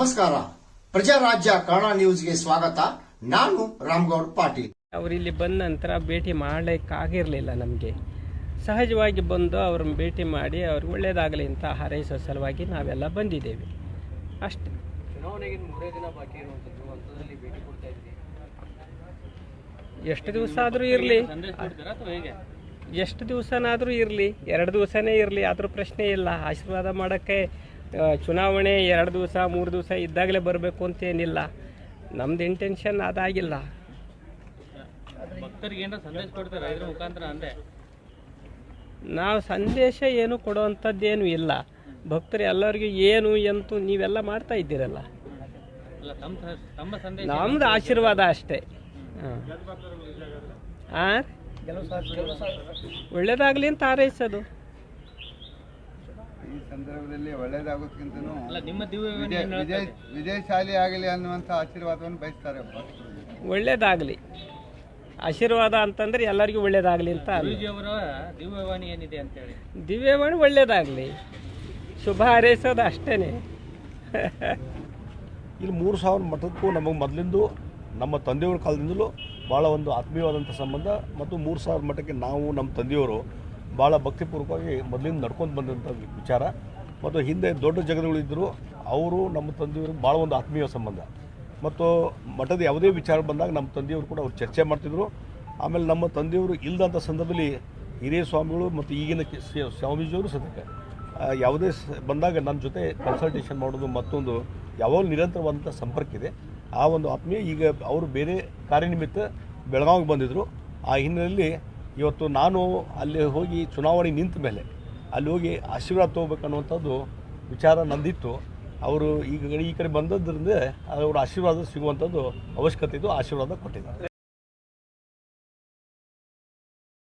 ನಮಸ್ಕಾರ. ಪ್ರಜಾರಾಜ್ಯ ಕನ್ನಡ ನ್ಯೂಸ್ಗೆ ಸ್ವಾಗತ. ನಾನು ರಾಮ್ಗೌಡ್ ಪಾಟೀಲ್. ಅವರು ಇಲ್ಲಿ ಬಂದ ನಂತರ ಭೇಟಿ ಮಾಡಲಿಕ್ಕಾಗಿರಲಿಲ್ಲ ನಮಗೆ. ಸಹಜವಾಗಿ ಬಂದು ಅವ್ರನ್ನ ಭೇಟಿ ಮಾಡಿ ಅವ್ರಿಗೆ ಒಳ್ಳೇದಾಗಲಿ ಅಂತ ಹಾರೈಸೋ ಸಲುವಾಗಿ ನಾವೆಲ್ಲ ಬಂದಿದ್ದೇವೆ. ಅಷ್ಟೇ. ಚುನಾವಣೆಗೆ ಮೂರೇ ದಿನ ಬಾಕಿ ಇರುವಂಥದ್ದು ಅಂಥದ್ರಲ್ಲಿ ಭೇಟಿ ಕೊಡ್ತಾ ಇದ್ರಿ ಎಷ್ಟು ದಿವಸ ಆದರೂ ಇರಲಿ ಎಷ್ಟು ದಿವಸನಾದರೂ ಇರಲಿ. ಎರಡು ದಿವಸನೇ ಇರಲಿ. ಆದ್ರೂ ಪ್ರಶ್ನೆ ಇಲ್ಲ. ಆಶೀರ್ವಾದ ಮಾಡೋಕ್ಕೆ ಚುನಾವಣೆ ಎರಡು ದಿವಸ ಮೂರು ದಿವಸ ಇದ್ದಾಗಲೇ ಬರಬೇಕು ಅಂತೇನಿಲ್ಲ ನಮ್ದು ಇಂಟೆನ್ಷನ್ ಅದಾಗಿಲ್ಲ. ನಾವು ಸಂದೇಶ ಏನು ಕೊಡುವಂಥದ್ದೇನು ಇಲ್ಲ. ಭಕ್ತರು ಎಲ್ಲರಿಗೂ ಏನು ಎಂತು ನೀವೆಲ್ಲ ಮಾಡ್ತಾ ಇದ್ದೀರಲ್ಲ. ಅಲ್ಲ ತಮ್ಮ ತಮ್ಮ ಸಂದೇಶ ನಮ್ದು ಆಶೀರ್ವಾದ ಅಷ್ಟೇ. ಹಾಂ. ಆ? ಒಳ್ಳೇದಾಗಲಿ ಅಂತ ಹಾರೈಸೋದು. ಈ ಸಂದರ್ಭದಲ್ಲಿ ಒಳ್ಳೇದಾಗೋದಕ್ಕಿಂತನೂ ಅಲ್ಲ ನಿಮ್ಮ ದಿವ್ಯ ವಿಜಯ ವಿಜಯ ವಿಜಯಶಾಲಿ ಆಗಲಿ ಅನ್ನುವಂಥ ಆಶೀರ್ವಾದವನ್ನು ಬಯಸ್ತಾರೆ. ಒಳ್ಳೇದಾಗಲಿ. ಆಶೀರ್ವಾದ ಅಂತಂದ್ರೆ ಎಲ್ಲರಿಗೂ ಒಳ್ಳೇದಾಗಲಿ ಅಂತ ದಿವ್ಯವಾಣಿ ಏನಿದೆ ಅಂತೇಳಿ. ದಿವ್ಯವಾಣಿ ಒಳ್ಳೇದಾಗಲಿ. ಶುಭ ಹಾರೈಸೋದು ಅಷ್ಟೇನೆ. ಇಲ್ಲಿ ಮೂರು ಸಾವಿರ ಮಠಕ್ಕೂ ನಮಗೆ ಮೊದಲಿಂದು ನಮ್ಮ ತಂದೆಯವ್ರ ಕಾಲದಿಂದಲೂ ಭಾಳ ಒಂದು ಆತ್ಮೀಯವಾದಂಥ ಸಂಬಂಧ ಮತ್ತು ಮೂರು ಸಾವಿರ ಮಠಕ್ಕೆ ನಾವು ನಮ್ಮ ತಂದೆಯವರು ಭಾಳ ಭಕ್ತಿಪೂರ್ವಕವಾಗಿ ಮೊದಲಿಂದ ನಡ್ಕೊಂಡು ಬಂದಂಥ ವಿಚಾರ. ಮತ್ತು ಹಿಂದೆ ದೊಡ್ಡ ಜಗದಗಳಿದ್ದರು ಅವರು ನಮ್ಮ ತಂದೆಯವರು ಭಾಳ ಒಂದು ಆತ್ಮೀಯ ಸಂಬಂಧ. ಮತ್ತು ಮಠದ ಯಾವುದೇ ವಿಚಾರ ಬಂದಾಗ ನಮ್ಮ ತಂದೆಯವರು ಕೂಡ ಅವ್ರು ಚರ್ಚೆ ಮಾಡ್ತಿದ್ರು. ಆಮೇಲೆ ನಮ್ಮ ತಂದೆಯವರು ಇಲ್ಲದಂಥ ಸಂದರ್ಭದಲ್ಲಿ ಹಿರಿಯ ಸ್ವಾಮಿಗಳು ಮತ್ತು ಈಗಿನ ಸ್ವಾಮೀಜಿಯವರು ಸದ್ಯಕ್ಕೆ ಯಾವುದೇ ಬಂದಾಗ ನನ್ನ ಜೊತೆ ಕನ್ಸಲ್ಟೇಷನ್ ಮಾಡೋದು ಮತ್ತೊಂದು ಯಾವಾಗಲೂ ನಿರಂತರವಾದಂಥ ಸಂಪರ್ಕ ಇದೆ. ಆ ಒಂದು ಆತ್ಮೀಯ ಈಗ ಅವರು ಬೇರೆ ಕಾರ್ಯನಿಮಿತ್ತ ಬೆಳಗಾವಿಗೆ ಬಂದಿದ್ದರು ಆ ಹಿನ್ನೆಲೆಯಲ್ಲಿ ಇವತ್ತು ನಾನು ಅಲ್ಲಿ ಹೋಗಿ ಚುನಾವಣೆ ನಿಂತ ಮೇಲೆ ಅಲ್ಲಿ ಹೋಗಿ ಆಶೀರ್ವಾದ ತೊಗೋಬೇಕನ್ನುವಂಥದ್ದು ವಿಚಾರ ನಂದಿತ್ತು. ಅವರು ಈಗ ಈ ಕಡೆ ಬಂದದ್ದರಿಂದ ಅವ್ರ ಆಶೀರ್ವಾದ ಸಿಗುವಂಥದ್ದು ಅವಶ್ಯಕತೆ ಇದ್ದು ಆಶೀರ್ವಾದ ಕೊಟ್ಟಿದ್ದಾರೆ.